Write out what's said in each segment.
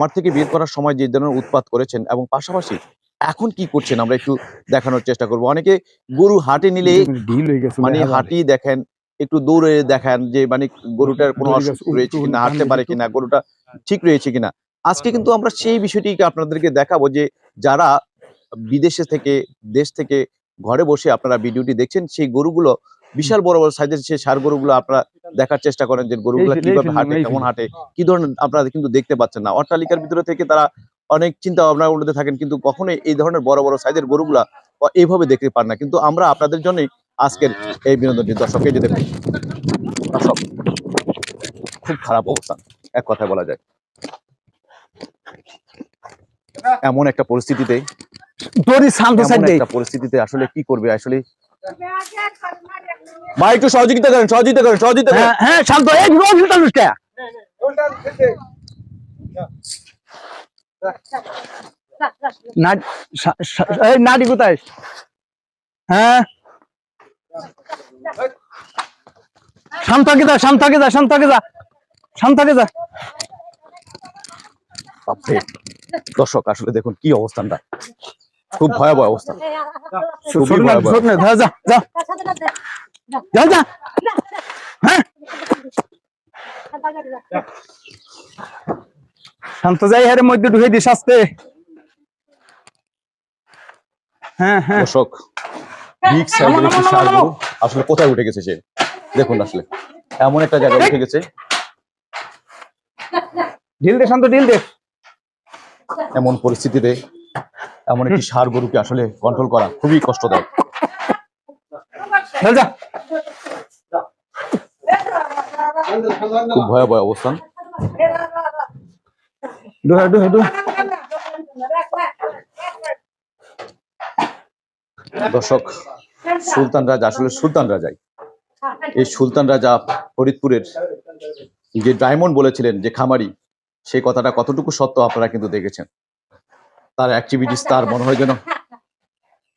মাঠ থেকে বের করার সময় যে ধরনের উৎপাত করেছেন এবং পাশাপাশি এখন কি করছেন আমরা একটু দেখানোর চেষ্টা করব। অনেকে গরু হাটে নিলে ঢিল হয়ে গেছে মানে হাঁটি দেখেন একটু দৌড়ে দেখেন যে মানে গরুটার কোনো অসুখ রয়েছে কিনা হাঁটতে পারে কিনা গরুটা ঠিক রয়েছে কিনা। আজকে কিন্তু আমরা সেই বিষয়টিকে আপনাদেরকে দেখাবো যে যারা বিদেশে থেকে দেশ থেকে ঘরে বসে আপনারা ভিডিওটি দেখছেন সেই গরুগুলো বিশাল বড় বড় সাইজের সেই সার গরুগুলো আপনারা দেখার চেষ্টা করেন যে গরুগুলো কীভাবে হাঁটে কেমন হাঁটে কি ধরনের আপনারা কিন্তু দেখতে পাচ্ছেন না। অট্টালিকার ভিতরে থেকে তারা অনেক চিন্তা ভাবনার মধ্যে থাকেন কিন্তু কখনোই এই ধরনের বড় বড় সাইজের গরুগুলা এইভাবে দেখতে পান না। কিন্তু আমরা আপনাদের জন্যই আজকের এই বিনোদনটি। দর্শক এই যে দেখুন দর্শক খুব খারাপ অবস্থা। এক কথায় বলা যায়। এমন একটা পরিস্থিতিতে পরিস্থিতিতে আসলে কি করবে? আসলে ভাই একটু সহযোগিতা করেন সহযোগিতা করেন সহযোগিতা করেন। হ্যাঁ হ্যাঁ শান্ত এই রোজ উল্টালুস কে? না শা- শা- এই নাডি কোথায়? হ্যাঁ? শান্ত থাকে যা শান্ত থাকে যা শান্ত থাকে যা শান্ত থাকে যা। দর্শক আসলে দেখুন কি অবস্থানটা। খুব ভয়াবহ অবস্থা। খুবই ভয়াবহ। যা যা যা। যা যা। হ্যাঁ। শান্ত যাই হারে মধ্যে ঢুকে দিস আসতে। হ্যাঁ হ্যাঁ। দর্শক বিগ সাইজের একটি আসলে কোথায় উঠে গেছে সে? দেখুন আসলে। এমন একটা জায়গায় উঠে গেছে। ঢিল দে শান্ত ঢিল দে। এমন পরিস্থিতিতে এমন একটি ষাঁড় গরুকে আসলে কন্ট্রোল করা খুবই কষ্টদায়ক। খুব ভয়াবহ অবস্থান। দর্শক সুলতান রাজা আসলে সুলতান রাজাই। এই সুলতান রাজা ফরিদপুরের যে ডায়মন্ড বলেছিলেন যে খামারি সেই কথাটা কতটুকু সত্য আপনারা কিন্তু দেখেছেন। তার অ্যাক্টিভিটিস তার মনে হয় যেন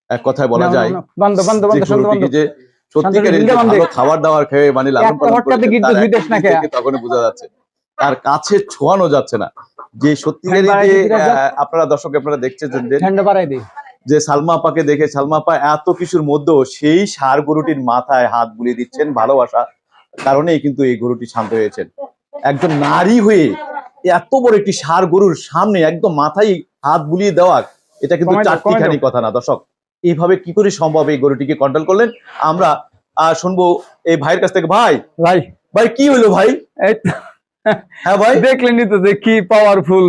এক কথায় বলা যায়। বন্ধ বন্ধ যে বন্ধ। শান্ত বন্ধ যে সত্যিকারের ভালো খাবার দাবার খেয়ে মানে লালন পালন হটকাতে করেছেন, গিট দুই দেশ না activities খেয়া। দেখে বোঝা যাচ্ছে। তার কাছে ছোঁয়ানো যাচ্ছে না। যে সত্যিকারের ঠান্ডা যে আপনারা দর্শক আপনারা দেখছেন যে ঠান্ডা বাড়াই দে। যে সালমা আপাকে দেখে সালমা আপা এত কিছুর মধ্যেও সেই ষাঁড় গরুটির মাথায় হাত বুলিয়ে দিচ্ছেন ভালোবাসা। কারণেই কিন্তু এই গরুটি শান্ত হয়েছেন। একজন নারী হয়ে এত বড় একটি ষাঁড় গরুর সামনে একদম মাথায় হাত বুলিয়ে দেওয়া এটা কিন্তু চারটিখানি কথা না দর্শক। এইভাবে কি করে সম্ভব এই গরুটিকে কন্ট্রোল করলেন? আমরা শুনব এই ভাইয়ের কাছ থেকে। ভাই ভাই। ভাই কি হলো ভাই? হ্যাঁ ভাই। দেখলেনই তো যে কি পাওয়ারফুল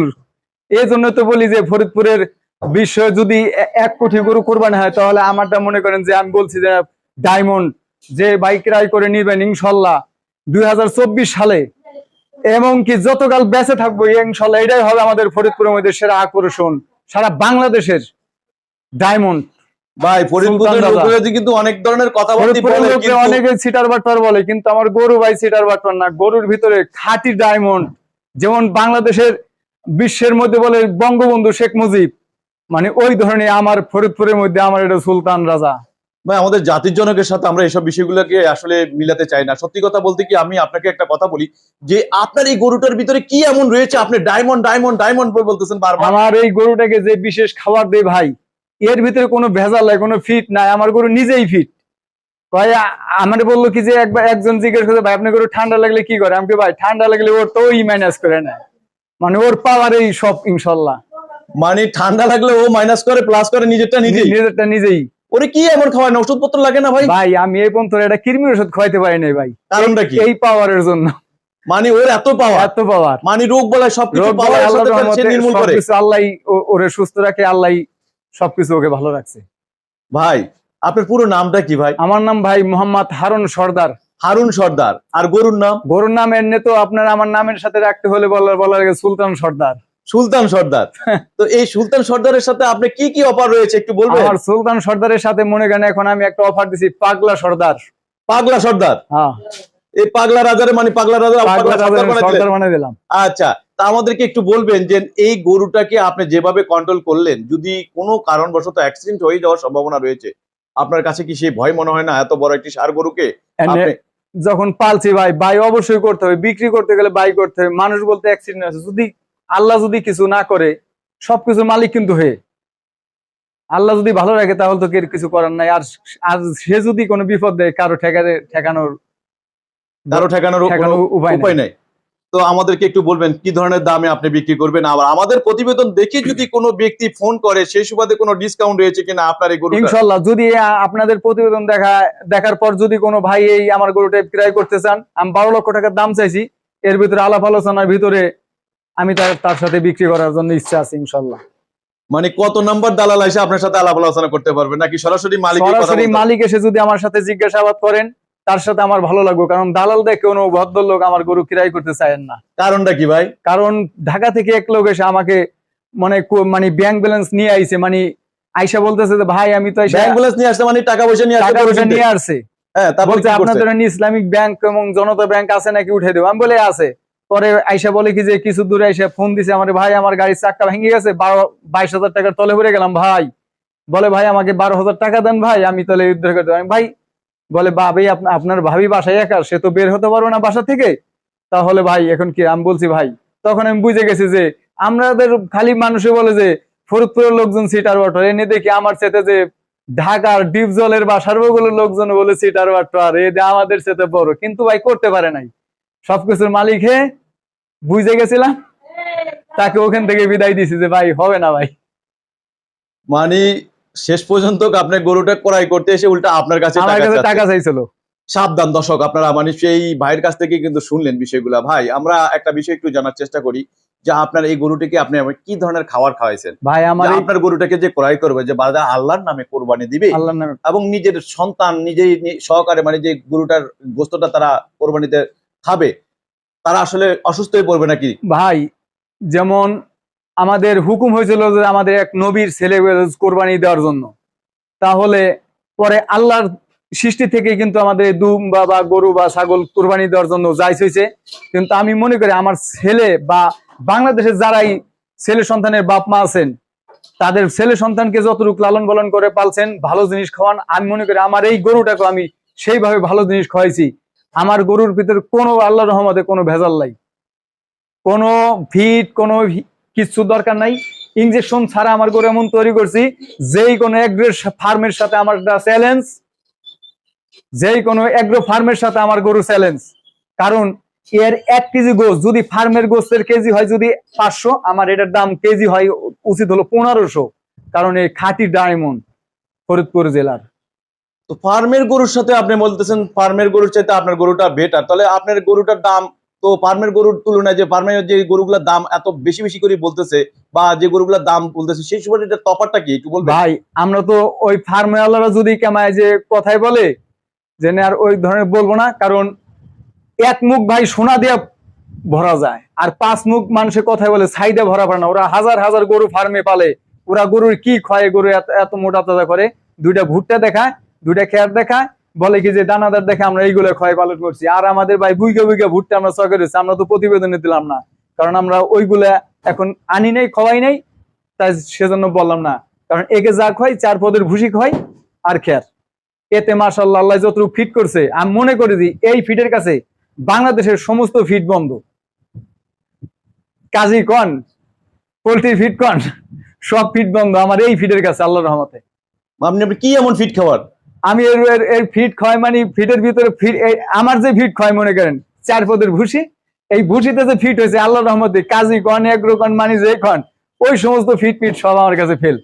এই জন্য তো বলি যে ফরিদপুরের বিশ্ব যদি এক কোটি গরু কোরবানি হয় তাহলে আমারটা মনে করেন যে আমি বলছি যে ডায়মন্ড যে বাইক রাই করে নিবেন ইনশাল্লাহ। দুই হাজার চব্বিশ সালে এবং কি যতকাল বেঁচে থাকব ইনশাল্লাহ এটাই হবে আমাদের ফরিদপুরের মধ্যে সেরা আকর্ষণ। সারা বাংলাদেশের ডায়মন্ড ভাই ফরিদপুরের কিন্তু অনেক ধরনের বলে অনেকে সিটার বাটপার বলে কিন্তু আমার গরু ভাই সিটার বাটপার না। গরুর ভিতরে খাঁটি ডায়মন্ড যেমন বাংলাদেশের বিশ্বের মধ্যে বলে বঙ্গবন্ধু শেখ মুজিব। মানে ওই ধরনের আমার ফরিদপুরের মধ্যে আমার এটা সুলতান রাজা। ভাই আমাদের জাতির জনকের সাথে আমরা এইসব বিষয়গুলোকে আসলে মিলাতে চাই না। সত্যি কথা বলতে কি আমি আপনাকে একটা কথা বলি যে আপনার এই গরুটার ভিতরে কি এমন রয়েছে? আপনি ডায়মন্ড ডায়মন্ড ডায়মন্ড বলতেছেন বারবার। আমার এই গরুটাকে যে বিশেষ খাবার দেয় ভাই এর ভিতরে কোনো ভেজাল নাই কোনো ফিট নাই আমার গরু নিজেই ফিট ভাই আমার বলল কি যে একবার একজন জিজ্ঞেস করে ভাই আপনার গরু ঠান্ডা লাগলে কি করে? আমি ভাই ঠান্ডা লাগলে ওর তো ওই মাইনাস করে না। মানে ওর পাওয়ার এই সব ইনশাল্লাহ। মানে ঠান্ডা লাগলে ও মাইনাস করে প্লাস করে নিজেরটা নিজেই? নিজেরটা নিজেই। ওরে কি এমন খাওয়ায় না ওষুধপত্র লাগে না ভাই? ভাই আমি এই পর্যন্ত এটা কৃমি ওষুধ খাইতে পারি নাই ভাই। কারণটা কি? এই পাওয়ারের জন্য। মানে ওর এত পাওয়া এত পাওয়ার। মানে রোগ বলায় সবকিছু পাওয়ার আল্লাহর সাথে রহমতে নির্মূল করে। সবকিছু আল্লাহ ওরে সুস্থ রাখে আল্লাহ সবকিছু ওকে ভালো রাখছে। ভাই আপনার পুরো নামটা কি ভাই? আমার নাম ভাই মোহাম্মদ হারুন সর্দার। হারুন সর্দার। আর গরুর নাম? গরুর নাম এমনি তো আপনার আমার নামের সাথে রাখতে হলে বলার বলার সুলতান সর্দার। সুলতান সর্দার। তো এই সুলতান সর্দারের সাথে আপনি কি কি অফার রয়েছে একটু বলবেন? আমার সুলতান সর্দারের সাথে মনে করেন এখন আমি একটা অফার দিছি পাগলা সর্দার। পাগলা সর্দার? হ্যাঁ। এই পাগলা রাজারে মানে পাগলা রাজা পাগলা পাগলা সর্দার বানিয়ে দিলাম। আচ্ছা তা আমাদেরকে একটু বলবেন যে এই গরুটাকে আপনি যেভাবে কন্ট্রোল করলেন যদি কোনো কারণবশত অ্যাক্সিডেন্ট হয়ে যাওয়ার সম্ভাবনা রয়েছে আপনার কাছে কি সেই ভয় মনে হয় না? এত বড় একটি সার গরুকে যখন পালছি ভাই বাই অবশ্যই করতে হবে বিক্রি করতে গেলে বাই করতে হবে। মানুষ বলতে অ্যাক্সিডেন্ট আছে। যদি আল্লাহ যদি কিছু না করে সবকিছুর মালিক কিন্তু হয়ে আল্লাহ যদি ভালো রাখে তাহলে তো কিছু করার নাই। আর আর সে যদি কোনো বিপদ দেয় কারও ঠেকারে ঠেকানোর কারও ঠেকানোর উপায় নেই। তো আমাদেরকে একটু বলবেন কি ধরনের দামে আপনি বিক্রি করবেন? আবার আমাদের প্রতিবেদন দেখে যদি কোনো ব্যক্তি ফোন করে সেই সুবাদে কোনো ডিসকাউন্ট রয়েছে কিনা আপনার এই গরুটা ইনশাল্লাহ যদি আপনাদের প্রতিবেদন দেখা দেখার পর যদি কোনো ভাই এই আমার গরুটা ক্রয় করতে চান আমি বারো লক্ষ টাকার দাম চাইছি। এর ভিতরে আলাপ আলোচনার ভিতরে আমি তার সাথে বিক্রি করার জন্য ইচ্ছা আছে ইনশাল্লাহ মানে কত নাম্বার দালাল এসে আপনার সাথে আলাপ আলোচনা করতে পারবে? নাকি সরাসরি মালিক সরাসরি মালিক এসে যদি আমার সাথে জিজ্ঞাসাবাদ করেন তার সাথে আমার ভালো লাগবে কারণ দালাল দেখে কোনো ভদ্রলোক আমার গরু ক্রয় করতে চায়েন না। কারণটা কি ভাই? কারণ ঢাকা থেকে এক লোক এসে আমাকে মানে মানে ব্যাংক ব্যালেন্স নিয়ে আইছে মানে আইসা বলতেছে যে ভাই আমি তো ব্যাংক ব্যালেন্স নিয়ে আসছে মানে টাকা পয়সা নিয়ে টাকা পয়সা নিয়ে আসছে। হ্যাঁ তারপর বলছে আপনাদের ইসলামিক ব্যাংক এবং জনতা ব্যাংক আছে নাকি উঠে দেবো? আমি বলে আছে। পরে আইসা বলে কি যে কিছু দূরে আইসা ফোন দিছে, আমার ভাই, আমার গাড়ির চাক্কা ভেঙে গেছে, বারো, বাইশ হাজার টাকার তলে পড়ে গেলাম, ভাই। বলে, ভাই, আমাকে বারো হাজার টাকা দেন, ভাই, আমি তাহলে উদ্ধার করতে পারি ভাই, বলে ভাবি আপনার ভাবি বাসায় একা, সে তো বের হতে পারবে না বাসা থেকে। তাহলে, ভাই, এখন কি, আমি বলছি, ভাই, তখন আমি বুঝে গেছি যে আমাদের খালি মানুষে বলে যে ফরিদপুরের লোকজন সিটার ওয়াটার, এনে দেখি আমার সাথে যে ঢাকার ডিপ জলের বা সার্বগুলোর লোকজন বলে সিটার ওয়াটার, এ আমাদের সাথে বড়। কিন্তু ভাই, করতে পারে নাই। সবকিছুর মালিক হে বুঝে গেছিলাম? তাকে ওখান থেকে বিদায় দিছি যে ভাই হবে না ভাই। মানে শেষ পর্যন্ত আপনার গরুটা ক্রয় করতে এসে উল্টা আপনার কাছে। টাকা চাইছিল। সাবধান দর্শক আপনারা মানে সেই ভাইয়ের কাছ থেকে কিন্তু শুনলেন বিষয়গুলা। ভাই আমরা একটা বিষয় একটু জানার চেষ্টা করি যে আপনার এই গরুটিকে আপনি কি ধরনের খাবার খাওয়াইছেন? ভাই আমার আপনার গরুটাকে যে ক্রয় করবে যে বাদা আল্লাহর নামে কোরবানি দিবে আল্লাহর নামে এবং নিজের সন্তান নিজেই সহকারে মানে যে গরুটার গোস্তটা তারা কোরবানিতে খাবে, তারা আসলে অসুস্থ হয়ে পড়বে নাকি? ভাই, যেমন আমাদের হুকুম হয়েছিল যে আমাদের এক নবীর ছেলে কোরবানি দেওয়ার জন্য। তাহলে পরে আল্লাহর সৃষ্টি থেকে কিন্তু আমাদের দুম বা বা গরু বা ছাগল কোরবানি দেওয়ার জন্য যাইস হয়েছে। কিন্তু আমি মনে করি আমার ছেলে বা বাংলাদেশের যারাই ছেলে সন্তানের বাপ মা আছেন, তাদের ছেলে সন্তানকে যতটুকু লালন পালন করে পালছেন, ভালো জিনিস খাওয়ান, আমি মনে করি আমার এই গরুটাকে আমি সেইভাবে ভালো জিনিস খাওয়াইছি। আমার গরুর ভিতরে কোনো আল্লাহ রহমতে কোনো ভেজাল নাই। কোনো ফিট কোনো কিচ্ছু দরকার নাই। ইঞ্জেকশন ছাড়া আমার গরু এমন তৈরি করছি, যেই কোনো এগ্রো ফার্মের সাথে আমার চ্যালেঞ্জ যেই কোনো এগ্রো ফার্মের সাথে আমার গরু চ্যালেঞ্জ কারণ এর এক কেজি গোস যদি ফার্মের গোস্তের কেজি হয় যদি পাঁচশো, আমার এটার দাম কেজি হয় উচিত হলো পনেরোশো। কারণ এই খাঁটি ডায়মন্ড ফরিদপুর জেলার। তো ফার্মের গরুর সাথে আপনি বলতেছেন ফার্মের গরুর চাইতে আপনার গরুটা বেটার তাহলে আপনার গরুটার দাম, তো ফার্মের গরুর তুলনায় যে ফার্মের যে গরুগুলোর দাম এত বেশি বেশি করে বলতেছে বা যে গরুগুলোর দাম বলতেছে, সেই সময় এটা তফাৎটা কি? একটু বলবেন। ভাই, আমরা তো ওই ফার্মে আল্লাহরা যদি কামায় যে কথাই বলে, যে আর ওই ধরনের বলব না, কারণ এক মুখ ভাই সোনা দিয়ে ভরা যায়, আর পাঁচ মুখ মানুষের কথাই বলে, ছাইদে ভরা পারে না। ওরা হাজার হাজার গরু ফার্মে পালে, ওরা গরুর কি খয়ে গরু এত এত মোটা তাজা করে, দুইটা ভুট্টা দেখায় দুইটা খেয়ার দেখায়, বলে কি যে দানাদার দেখে আমরা এইগুলো ক্ষয় পালন করছি। আর আমাদের ভাই বুইকে বুইকে ভুট্টা আমরা চকে রয়েছি আমরা তো প্রতিবেদনে দিলাম না। কারণ আমরা ওইগুলা এখন আনি নাই খাওয়াই নাই, তাই সেজন্য বললাম না। কারণ একে যা খয় চার পদের ভুসি খয় আর খেয়ার। এতে মাসাল্লাহ আল্লাহ যতটুকু ফিট করছে, আমি মনে করি যে এই ফিটের কাছে বাংলাদেশের সমস্ত ফিট বন্ধ। কাজী কন, পোল্ট্রি ফিট কন, সব ফিট বন্ধ আমার এই ফিটের কাছে আল্লাহ রহমতে। আপনি আপনি কি এমন ফিট খাবার আমি এর এর- ফিট ক্ষয় মানে ফিটের ভিতরে ফিট আমার যে ফিট ক্ষয় মনে করেন, চার পদের ভুসি এই ভুসিতে যে ফিট হয়েছে, আল্লাহ রহমতে, কাজী কন এগ্রো কন মানে যে কন ওই সমস্ত ফিট ফিট সব আমার কাছে ফেল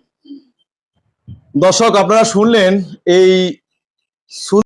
দর্শক, আপনারা শুনলেন এই